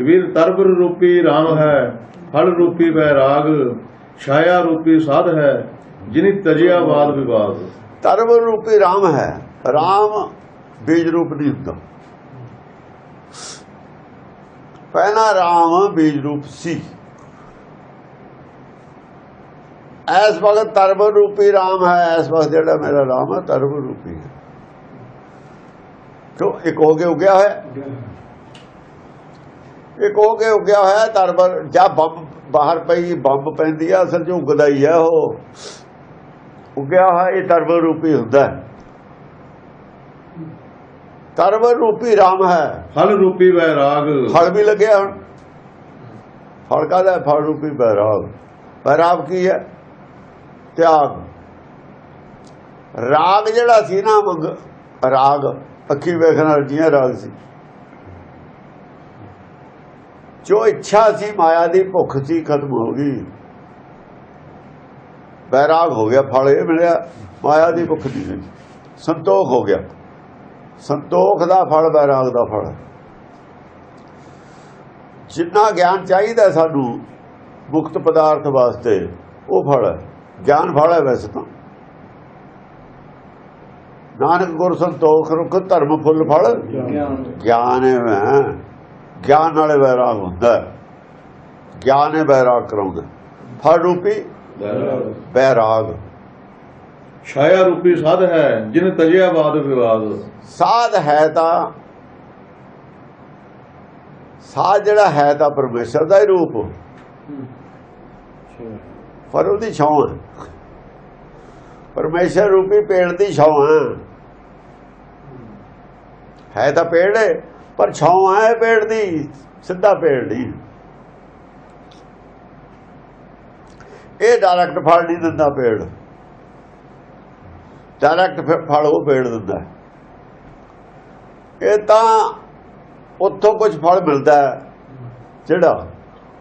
ਕਬੀਰ ਤਰਬਰ ਰੂਪੀ RAM ਹੈ, ਫਲ ਰੂਪੀ ਬੈਰਾਗ ਛਾਇਆ ਰੂਪੀ ਸਾਧ ਹੈ, ਜਿਨੀ ਤਜਿਆ ਬਾਦ ਵਿਵਾਦ। ਧਰਮ ਰੂਪੀ RAM ਹੈ RAM ਬੀਜ ਰੂਪ ਨਹੀਂ ਹੁੰਦਾ। ਪਹਿਲਾ RAM ਬੀਜ ਰੂਪ ਸੀ। ਐਸ ਵਕਤ ਧਰਮ ਰੂਪੀ RAM ਹੈ ਐਸ ਵਕਤ ਜਿਹੜਾ ਮੇਰਾ RAM ਹੈ ਧਰਮ ਰੂਪੀ ਹੈ। ਕਿਉਂ? ਇੱਕ ਹੋ ਕੇ ਉਗਿਆ ਹੋਇਆ ਇੱਕ ਹੋ ਕੇ ਉਗਿਆ ਹੋਇਆ ਧਰਮ ਜਾਂ ਬੰਬ ਬਾਹਰ ਪਈ ਬੰਬ ਪੈਂਦੀ ਆ ਅਸਲ ਚ ਉਗਦਾ ਹੀ ਹੈ ਉਹ। ਉਗਿਆ ਹੋਇਆ ਇਹ ਧਰਮ ਰੂਪੀ ਹੁੰਦਾ ਹੈ। ਧਰਮ ਰੂਪੀ RAM ਹੈ। ਫਲ ਰੂਪੀ ਬੈਰਾਗ ਫਲ ਵੀ ਲੱਗਿਆ ਹੁਣ। ਫਲ ਕਾਹਦਾ ਹੈ? ਫਲ ਰੂਪੀ ਬੈਰਾਗ ਬੈਰਾਗ ਕੀ ਹੈ? ਤਿਆਗ। ਰਾਗ ਜਿਹੜਾ ਸੀ ਨਾ ਮੰਗ ਰਾਗ ਅੱਖੀ ਵੇਖਣ ਨਾਲ ਜੀਆਂ ਰਾਗ ਸੀ। ਜੋ ਇੱਛਾ ਸੀ ਮਾਇਆ ਦੀ ਭੁੱਖ ਸੀ ਖਤਮ ਹੋ ਗਈ। ਬੈਰਾਗ ਹੋ ਗਿਆ ਫਲ ਇਹ ਮਿਲਿਆ ਮਾਇਆ ਦੀ ਭੁੱਖ ਨਹੀਂ ਰਹੀ ਸੰਤੋਖ ਹੋ ਗਿਆ। ਸੰਤੋਖ ਦਾ ਫਲ ਬੈਰਾਗ ਦਾ ਫਲ। ਜਿੰਨਾ ਗਿਆਨ ਚਾਹੀਦਾ ਸਾਨੂੰ ਮੁਕਤ ਪਦਾਰਥ ਵਾਸਤੇ ਉਹ ਫਲ ਹੈ। ਗਿਆਨ ਫਲ ਹੈ ਵੈਸੇ ਤਾਂ। ਨਾਨਕ ਗੁਰ ਸੰਤੋਖ ਰੁਖ ਧਰਮ ਫੁੱਲ ਫਲ। ਗਿਆਨ। ਹੈ। ਮੈਂ ਗਿਆਨ ਨਾਲੇ ਬੈਰਾਗ ਹੁੰਦਾ। ਗਿਆਨ ਹੈ ਬੈਰਾਗ ਕਰਾਉਂਦਾ। ਫਲ ਰੂਪੀ ਬੈਰਾਗ। ਛਾਇਆ ਰੂਪੀ ਸਾਧ ਹੈ ਜਿਨ ਤਜਿਆ ਬਾਦ ਵਿਵਾਦ। ਸਾਧ ਹੈ ਤਾਂ ਸਾਧ ਜਿਹੜਾ ਹੈ ਤਾਂ ਪਰਮੇਸ਼ਰ ਦਾ ਹੀ ਰੂਪ। ਪਰ ਉਹਦੀ ਛਾਂ ਪਰਮੇਸ਼ਰ ਰੂਪੀ ਪੇੜ ਦੀ ਛਾਂ ਹੈ। ਹੈ ਤਾਂ ਪੇੜ ਹੈ। ਪਰ ਛਾਂ ਹੈ ਪੇੜ ਦੀ, ਸਿੱਧਾ ਪੇੜ ਨਹੀਂ। ਇਹ ਡਾਇਰੈਕਟ ਫਲ ਨਹੀਂ ਦਿੰਦਾ ਪੇੜ। ਡਾਇਰੈਕਟ ਫਲ ਉਹ ਪੇੜ ਦਿੰਦਾ। ਇਹ ਤਾਂ ਉੱਥੋਂ ਕੁਝ ਫਲ ਮਿਲਦਾ ਜਿਹੜਾ?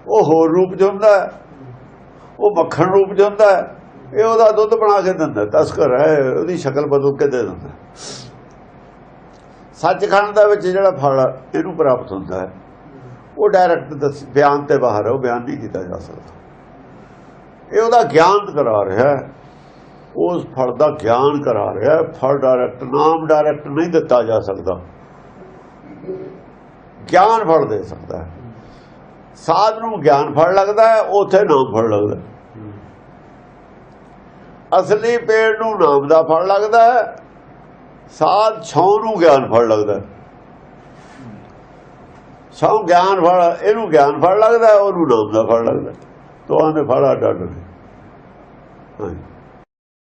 ਉਹ ਹੋਰ ਰੂਪ 'ਚ ਹੁੰਦਾ ਉਹ ਮੱਖਣ ਰੂਪ 'ਚ ਹੁੰਦਾ ਇਹ ਉਹਦਾ ਦੁੱਧ ਬਣਾ ਕੇ ਦਿੰਦਾ ਤਸਕਰ ਹੈ, ਉਹਦੀ ਸ਼ਕਲ ਬਦਲ ਕੇ ਦੇ ਦਿੰਦਾ ਸੱਚਖੰਡ ਦਾ ਵਿੱਚ ਜਿਹੜਾ ਫਲ ਇਹਨੂੰ ਪ੍ਰਾਪਤ ਹੁੰਦਾ ਹੈ। ਉਹ ਡਾਇਰੈਕਟ ਬਿਆਨ ਤੇ ਬਾਹਰ ਹੈ ਉਹ ਬਿਆਨ ਨਹੀਂ ਕੀਤਾ ਜਾ ਸਕਦਾ। ਇਹ ਉਹਦਾ ਗਿਆਨ ਕਰਾ ਰਿਹਾ ਹੈ। ਉਸ ਫਲ ਦਾ ਗਿਆਨ ਕਰਾ ਰਿਹਾ ਹੈ। ਫਲ ਡਾਇਰੈਕਟ ਨਾਮ ਡਾਇਰੈਕਟ ਨਹੀਂ ਦਿੱਤਾ ਜਾ ਸਕਦਾ। ਗਿਆਨ ਫਲ ਦੇ ਸਕਦਾ ਹੈ। ਸਾਧ ਨੂੰ ਗਿਆਨ ਫਲ ਲੱਗਦਾ ਹੈ, ਉਥੇ ਨਾਮ ਫਲ ਲੱਗਦਾ ਅਸਲੀ ਪੇੜ ਨੂੰ ਨਾਮ ਦਾ ਫਲ ਲੱਗਦਾ ਹੈ। ਸਾਧ ਛਾਂ ਨੂੰ ਗਿਆਨ ਫਲ ਲੱਗਦਾ। ਹੈ ਗਿਆਨ ਫਲ, ਇਹਨੂੰ ਗਿਆਨ ਫਲ ਲੱਗਦਾ, ਉਹਨੂੰ ਨਾਮ ਦਾ ਫਲ ਲੱਗਦਾ। ਦੋਹਾਂ ਦੇ ਫਲ ਅੱਡ ਅੱਡ ਨੇ। ਹਾਂਜੀ